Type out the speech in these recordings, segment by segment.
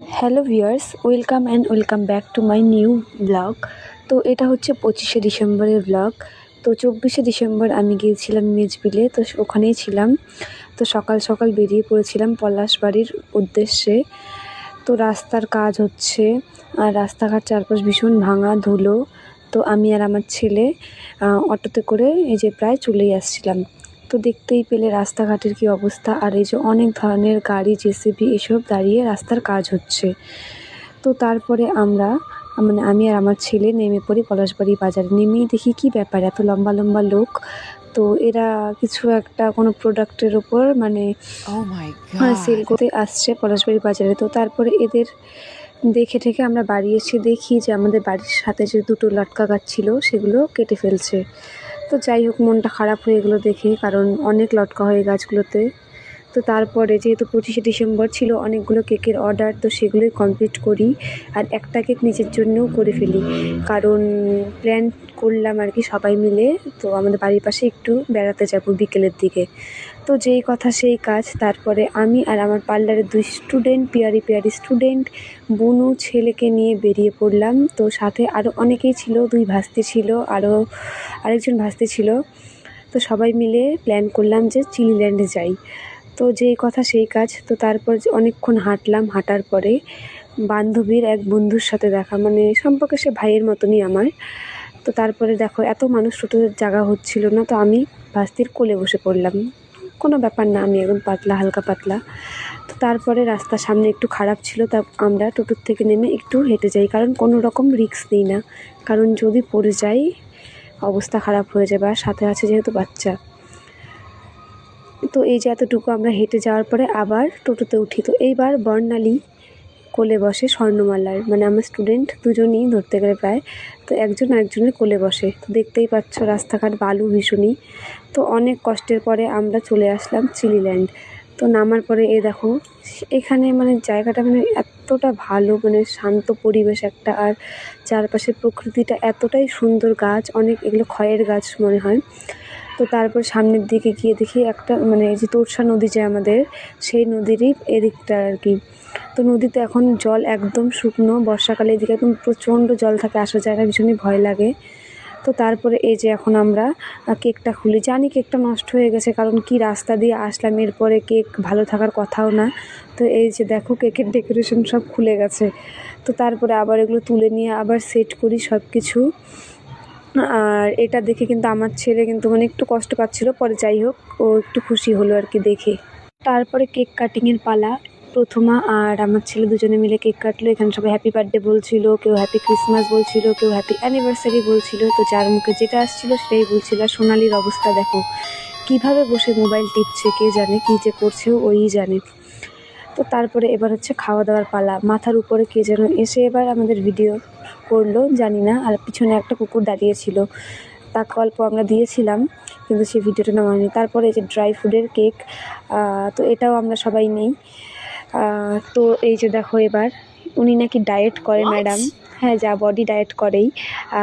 Hello viewers, welcome and welcome back to my new blog. তো এটা হচ্ছে পঁচিশে ডিসেম্বরের ব্লগ। তো চব্বিশে ডিসেম্বর আমি গিয়েছিলাম মেজবিলে, তো ওখানেই ছিলাম। তো সকাল সকাল বেরিয়ে পড়েছিলাম পলাশবাড়ির উদ্দেশ্যে। তো রাস্তার কাজ হচ্ছে, আর রাস্তাঘাট চারপাশ ভীষণ ভাঙা, ধুলো। তো আমি আর আমার ছেলে অটোতে করে এই যে প্রায় চলেই আসছিলাম। তো দেখতেই পেলে রাস্তাঘাটের কি অবস্থা। আর এই যে অনেক ধরনের গাড়ি জেসিবি এসব দাঁড়িয়ে রাস্তার কাজ হচ্ছে। তো তারপরে আমরা মানে আমি আর আমার ছেলে নেমে পড়ি পলাশবাড়ি বাজারে। নেমেই দেখি কি ব্যাপার এত লম্বা লম্বা লোক। তো এরা কিছু একটা কোনো প্রোডাক্টের ওপর মানে Oh সেল করতে আসছে পলাশবাড়ি বাজারে। তো তারপরে এদের দেখে ঠেকে আমরা বাড়ি এসে দেখি যে আমাদের বাড়ির সাথে যে দুটো লটকা গাছ ছিল সেগুলো কেটে ফেলছে। তো যাই হোক, মনটা খারাপ হয়ে গেলো দেখে, কারণ অনেক লটকা হয়ে গাছগুলোতে। তো তারপরে যেহেতু পঁচিশে ডিসেম্বর ছিল, অনেকগুলো কেকের অর্ডার, তো সেগুলোই কমপ্লিট করি আর একটা কেক নিজের জন্যও করে ফেলি। কারণ প্ল্যান করলাম আর কি সবাই মিলে, তো আমাদের বাড়ির পাশে একটু বেড়াতে যাব বিকেলের দিকে। তো যেই কথা সেই কাজ। তারপরে আমি আর আমার পার্লারের দুই স্টুডেন্ট, পিয়ারি পিয়ারি স্টুডেন্ট, বুনু ছেলেকে নিয়ে বেরিয়ে পড়লাম। তো সাথে আরও অনেকেই ছিল, দুই ভাস্তি ছিল আরও আরেকজন ভাস্তি ছিল। তো সবাই মিলে প্ল্যান করলাম যে চিলিল্যান্ডে যাই। তো যেই কথা সেই কাজ, তো তারপর অনেকক্ষণ হাঁটলাম। হাঁটার পরে বান্ধবীর এক বন্ধুর সাথে দেখা মানে সম্পর্কে সে ভাইয়ের মতনই আমার। তো তারপরে দেখো, এত মানুষ টোটোর জায়গা হচ্ছিল না, তো আমি ভাস্তির কোলে বসে পড়লাম। কোনো ব্যাপার না, আমি একদম পাতলা, হালকা পাতলা। তো তারপরে রাস্তার সামনে একটু খারাপ ছিল, তা আমরা টোটোর থেকে নেমে একটু হেঁটে যাই, কারণ কোনো রকম রিস্ক নিই না। কারণ যদি পড়ে যাই, অবস্থা খারাপ হয়ে যাবে, আর সাথে আছে যেহেতু বাচ্চা। তো এই যে এতটুকু আমরা হেঁটে যাওয়ার পরে আবার টোটোতে উঠি। তো এইবার বর্ণালী কোলে বসে স্বর্ণমালার মানে আমার স্টুডেন্ট দুজনই ধরতে গেলে প্রায়, তো একজন আরেকজনের কোলে বসে। তো দেখতেই পাচ্ছ রাস্তাঘাট বালু ভীষণই। তো অনেক কষ্টের পরে আমরা চলে আসলাম চিলিল্যান্ড। তো নামার পরে এ দেখো, এখানে মানে জায়গাটা মানে এতটা ভালো মানে শান্ত পরিবেশ একটা, আর চারপাশে প্রকৃতিটা এতটাই সুন্দর গাছ, অনেক এগুলো ক্ষয়ের গাছ মনে হয়। তো তারপর সামনের দিকে গিয়ে দেখি একটা মানে যে তোরসা নদী যে আমাদের, সেই নদীরই এদিকটা আর কি। তো নদীতে এখন জল একদম শুকনো, বর্ষাকালে এদিকে একদম প্রচণ্ড জল থাকে আসা যায় না ভীষণই ভয় লাগে। তো তারপরে এই যে এখন আমরা কেকটা খুলি। জানি কেকটা নষ্ট হয়ে গেছে, কারণ কি রাস্তা দিয়ে আসলাম, এরপরে কেক ভালো থাকার কথাও না। তো এই যে দেখো, কেকের ডেকোরেশন সব খুলে গেছে। তো তারপরে আবার এগুলো তুলে নিয়ে আবার সেট করি সব কিছু আর এটা দেখে কিন্তু আমার ছেলে কিন্তু মানে একটু কষ্ট পাচ্ছিলো, পরে যাই হোক, ও একটু খুশি হলো আর কি দেখে। তারপরে কেক কাটিংয়ের পালা। প্রথমা আর আমার ছেলে দুজনে মিলে কেক কাটলো। এখানে সবাই হ্যাপি বার্থডে বলছিল, কেউ হ্যাপি ক্রিসমাস বলছিল, কেউ হ্যাপি অ্যানিভার্সারি বলছিল। তো যার মুখে যেটা আসছিল সেটাই বলছিল, আর সোনালির অবস্থা দেখো, কীভাবে বসে মোবাইল টিপছে, কে জানে, কী যে করছে, ওই জানে। তো তারপরে এবার হচ্ছে খাওয়া দাওয়ার পালা। মাথার উপরে কে যেন এসে এবার আমাদের ভিডিও করল, জানি না, আর পিছনে একটা কুকুর দাঁড়িয়েছিল। তাকে অল্প আমরা দিয়েছিলাম, কিন্তু সেই ভিডিওটা নেওয়া হয়নি তারপরে যে ড্রাই ফ্রুটের কেক তো এটাও আমরা সবাই নেই। তো এই যে দেখো এবার উনি নাকি ডায়েট করে ম্যাডাম হ্যাঁ যা বডি ডায়েট করেই।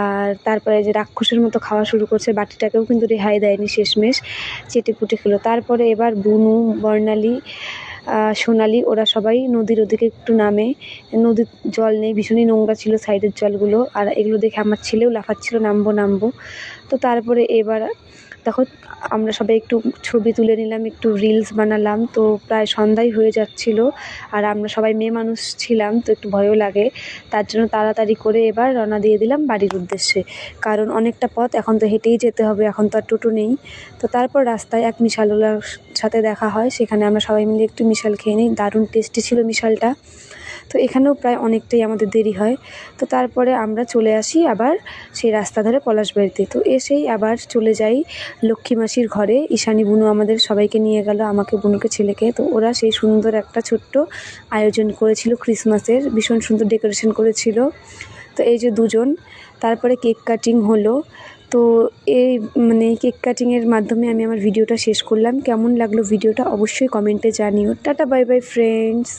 আর তারপরে যে রাক্ষসের মতো খাওয়া শুরু করছে বাটিটাকেও কিন্তু রেহাই দেয়নি শেষমেশ চেটে পুটে খেলো। তারপরে এবার বুনু বর্ণালী সোনালি ওরা সবাই নদীর ওদিকে একটু নামে। নদীর জল নেই ভীষণই নোংরা ছিল সাইডের জলগুলো। আর এগুলো দেখে আমার ছেলেও লাফাচ্ছিল নামবো নামবো। তো তারপরে এবার দেখো, আমরা সবাই একটু ছবি তুলে নিলাম, একটু রিলস বানালাম, তো প্রায় সন্ধ্যাই হয়ে যাচ্ছিল। আর আমরা সবাই মেয়ে মানুষ ছিলাম, তো একটু ভয়ও লাগে। তার জন্য তাড়াতাড়ি করে এবার রওনা দিয়ে দিলাম বাড়ির উদ্দেশ্যে। কারণ অনেকটা পথ এখন তো হেঁটেই যেতে হবে, এখন তো আর টোটো নেই। তো তারপর রাস্তায় এক মিশালওয়ালার সাথে দেখা হয়, সেখানে আমরা সবাই মিলে একটু মিশাল খেয়ে নিই। দারুণ টেস্টি ছিল মিশালটা। তো এখানেও প্রায় অনেকটাই আমাদের দেরি হয়। তো তারপরে আমরা চলে আসি আবার সেই রাস্তা ধরে পলাশবাড়িতে তো এসেই আবার চলে যাই লক্ষ্মী মাসির ঘরে। ঈশানী বুনু আমাদের সবাইকে নিয়ে গেল, আমাকে বুনুকে, ছেলেকে। তো ওরা সেই সুন্দর একটা ছোট্ট আয়োজন করেছিল ক্রিসমাসের, ভীষণ সুন্দর ডেকোরেশন করেছিল। তো এই যে দুজন, তারপরে কেক কাটিং হলো। তো এই মানে কেক কাটিংয়ের মাধ্যমে আমি আমার ভিডিওটা শেষ করলাম। কেমন লাগল ভিডিওটা অবশ্যই কমেন্টে জানিও। Tata, bye bye friends